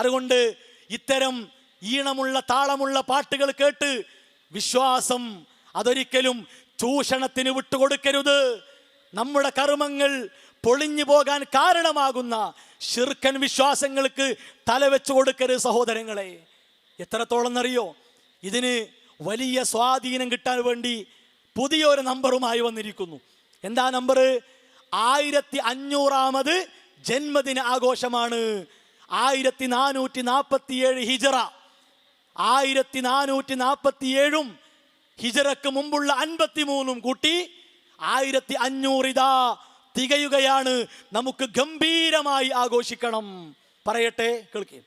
അതുകൊണ്ട് ഇത്തരം ഈണമുള്ള താളമുള്ള പാട്ടുകൾ കേട്ട് വിശ്വാസം അതൊരിക്കലും ചൂഷണത്തിന് വിട്ടുകൊടുക്കരുത്. നമ്മുടെ കർമ്മങ്ങൾ പൊളിഞ്ഞു പോകാൻ കാരണമാകുന്ന ശിർക്കൻ വിശ്വാസങ്ങൾക്ക് തലവെച്ചു കൊടുക്കരുത് സഹോദരങ്ങളെ. എത്രത്തോളം എന്നറിയോ ഇതിന് വലിയ സ്വാധീനം കിട്ടാൻ വേണ്ടി പുതിയൊരു നമ്പറുമായി വന്നിരിക്കുന്നു. എന്താ നമ്പർ ആയിരത്തി അഞ്ഞൂറാമത് ജന്മദിന ആഘോഷമാണ്. ആയിരത്തി നാനൂറ്റി നാൽപ്പത്തിയേഴ് ഹിജറ. ആയിരത്തി നാനൂറ്റി നാൽപ്പത്തിയേഴും ഹിജറക്ക് മുമ്പുള്ള അൻപത്തി മൂന്നും കൂട്ടി ആയിരത്തി അഞ്ഞൂറിതാ തികയുകയാണ്. നമുക്ക് ഗംഭീരമായി ആഘോഷിക്കണം. പറയട്ടെ കേൾക്കേ.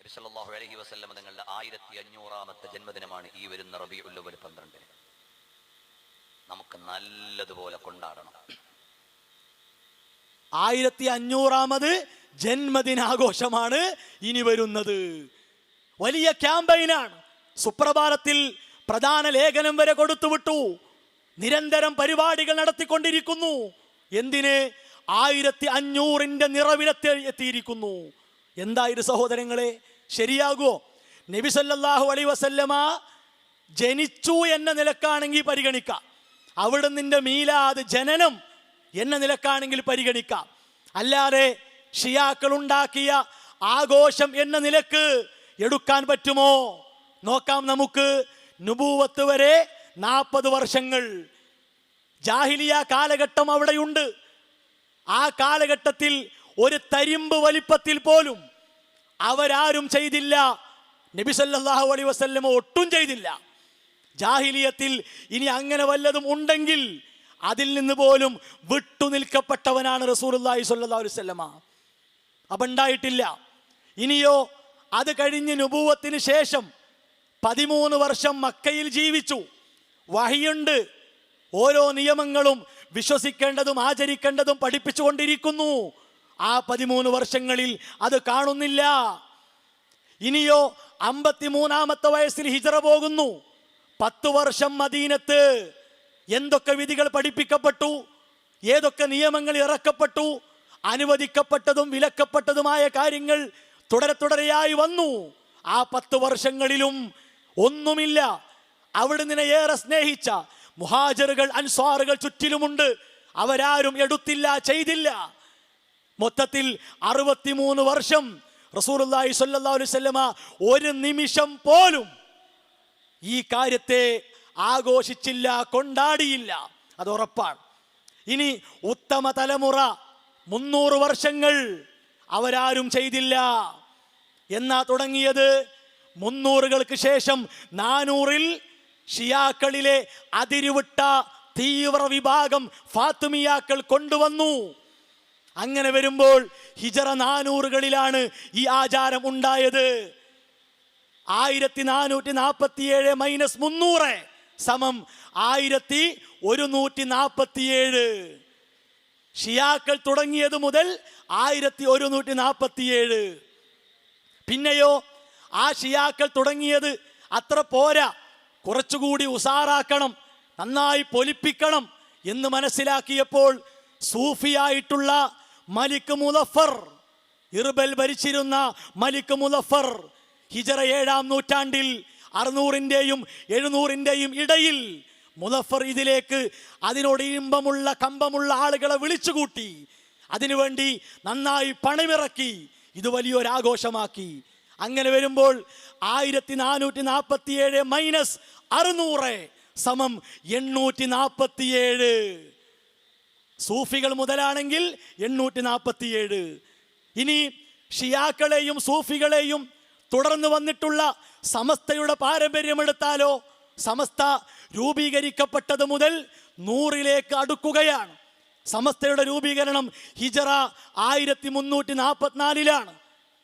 അലൈഹി തങ്ങളുടെ ആയിരത്തി അഞ്ഞൂറാമത്തെ ജന്മദിനമാണ് ഈ വരുന്ന റബിയുല്ലവൽ പന്ത്രണ്ടിന്. നമുക്ക് നല്ലതുപോലെ കൊണ്ടാടണം. ആയിരത്തി അഞ്ഞൂറാമത് ജന്മദിനാഘോഷമാണ് ഇനി വരുന്നത്. വലിയ ക്യാമ്പയിനാണ്. സുപ്രഭാതത്തിൽ പ്രധാന ലേഖനം വരെ കൊടുത്തുവിട്ടു. നിരന്തരം പരിപാടികൾ നടത്തിക്കൊണ്ടിരിക്കുന്നു. എന്തിന്? ആയിരത്തി അഞ്ഞൂറിന്റെ നിറവിലെത്തി എത്തിയിരിക്കുന്നു. എന്തായിരുന്നു സഹോദരങ്ങളെ? ശരിയാകുമോ നബിസല്ലാഹു അലൈ വസല്ലമ ജനിച്ചു എന്ന നിലക്കാണെങ്കിൽ പരിഗണിക്കാം. അവിടെ നിന്റെ മീലാത് ജനനം എന്ന നിലക്കാണെങ്കിൽ പരിഗണിക്കാം. അല്ലാതെ ഷിയാക്കൾ ഉണ്ടാക്കിയ ആഘോഷം എന്ന നിലയ്ക്ക് എടുക്കാൻ പറ്റുമോ? നോക്കാം നമുക്ക്. നുപൂവത്ത് വരെ നാൽപ്പത് വർഷങ്ങൾ. ജാഹിലിയ കാലഘട്ടം അവിടെയുണ്ട്. ആ കാലഘട്ടത്തിൽ ഒരു തരിമ്പ് വലിപ്പത്തിൽ പോലും അവരാരും ചെയ്തില്ല. നബിസല്ലാഹു അലൈ വസ്ല്ലമ ഒട്ടും ചെയ്തില്ല. ജാഹിലിയത്തിൽ ഇനി അങ്ങനെ വല്ലതും ഉണ്ടെങ്കിൽ അതിൽ നിന്ന് പോലും വിട്ടുനിൽക്കപ്പെട്ടവനാണ് റസൂലുള്ളാഹി അള്ളാഹി അലൈഹി വസല്ലമ. അപ്പം ഉണ്ടായിട്ടില്ല ഇനിയോ അത് കഴിഞ്ഞ് നുപൂവത്തിന് ശേഷം പതിമൂന്ന് വർഷം മക്കയിൽ ജീവിച്ചു. വഹിയുണ്ട്. ഓരോ നിയമങ്ങളും വിശ്വസിക്കേണ്ടതും ആചരിക്കേണ്ടതും പഠിപ്പിച്ചുകൊണ്ടിരിക്കുന്നു. ആ പതിമൂന്ന് വർഷങ്ങളിൽ അത് കാണുന്നില്ല. ഇനിയോ അമ്പത്തിമൂന്നാമത്തെ വയസ്സിൽ ഹിജറ പോകുന്നു. പത്തു വർഷം മദീനത്ത് എന്തൊക്കെ വിധികൾ പഠിപ്പിക്കപ്പെട്ടു? ഏതൊക്കെ നിയമങ്ങൾ ഇറക്കപ്പെട്ടു? അനുവദിക്കപ്പെട്ടതും വിലക്കപ്പെട്ടതുമായ കാര്യങ്ങൾ തുടരെ തുടരെയായി വന്നു. ആ പത്ത് വർഷങ്ങളിലും ഒന്നുമില്ല. അവിടുന്ന് ഏറെ സ്നേഹിച്ച മുഹാജറുകൾ അൻസ്വാറുകൾ ചുറ്റിലുമുണ്ട്. അവരാരും എടുത്തില്ല ചെയ്തില്ല. മൊത്തത്തിൽ അറുപത്തിമൂന്ന് വർഷം അലൈഹി വസല്ലമ ഒരു നിമിഷം പോലും ഈ കാര്യത്തെ ആഘോഷിച്ചില്ല കൊണ്ടാടിയില്ല. അത് ഉറപ്പാണ്. ഇനി ഉത്തമ തലമുറ മുന്നൂറ് വർഷങ്ങൾ അവരാരും ചെയ്തില്ല. എന്നാ തുടങ്ങിയത്? മുന്നൂറുകൾക്ക് ശേഷം നാനൂറിൽ ഷിയാക്കളിലെ അതിരുവിട്ട തീവ്ര വിഭാഗം ഫാത്തുമിയാക്കൾ കൊണ്ടുവന്നു. അങ്ങനെ വരുമ്പോൾ ഹിജറ നാനൂറുകളിലാണ് ഈ ആചാരം ഉണ്ടായത്. ആയിരത്തി നാനൂറ്റി നാൽപ്പത്തിയേഴ് മൈനസ് മുന്നൂറ് സമം ആയിരത്തി ഒരുന്നൂറ്റി നാൽപ്പത്തിയേഴ് ഷിയാക്കൾ തുടങ്ങിയത് മുതൽ ആയിരത്തി ഒരുന്നൂറ്റി നാൽപ്പത്തിയേഴ് പിന്നെയോ ആ ഷിയാക്കൾ തുടങ്ങിയത് അത്ര പോരാ. കുറച്ചുകൂടി ഉസാറാക്കണം നന്നായി പൊലിപ്പിക്കണം എന്ന് മനസ്സിലാക്കിയപ്പോൾ സൂഫിയായിട്ടുള്ള മലിക് മുലഫർ ഇർബൽ ഭരിച്ചിരുന്ന മലിക് മുലഫർ ഹിജറ ഏഴാം നൂറ്റാണ്ടിൽ അറുന്നൂറിന്റെയും എഴുന്നൂറിന്റെയും ഇടയിൽ മുലഫർ ഇതിലേക്ക് അതിനോട് ഇമ്പമുള്ള കമ്പമുള്ള ആളുകളെ വിളിച്ചുകൂട്ടി. അതിനുവേണ്ടി നന്നായി പണമിറക്കി ഇത് വലിയൊരാഘോഷമാക്കി. അങ്ങനെ വരുമ്പോൾ ആയിരത്തി നാനൂറ്റി നാൽപ്പത്തിയേഴ് മൈനസ് അറുന്നൂറ് സമം എണ്ണൂറ്റി നാൽപ്പത്തിയേഴ് സൂഫികൾ മുതലാണെങ്കിൽ എണ്ണൂറ്റി നാൽപ്പത്തിയേഴ് ഇനി ഷിയാക്കളെയും സൂഫികളെയും തുടർന്ന് വന്നിട്ടുള്ള സമസ്തയുടെ പാരമ്പര്യമെടുത്താലോ? സമസ്ത രൂപീകരിക്കപ്പെട്ടത് മുതൽ നൂറിലേക്ക് അടുക്കുകയാണ്. സമസ്തയുടെ രൂപീകരണം ഹിജറ ആയിരത്തി മുന്നൂറ്റി നാൽപ്പത്തിനാലിലാണ്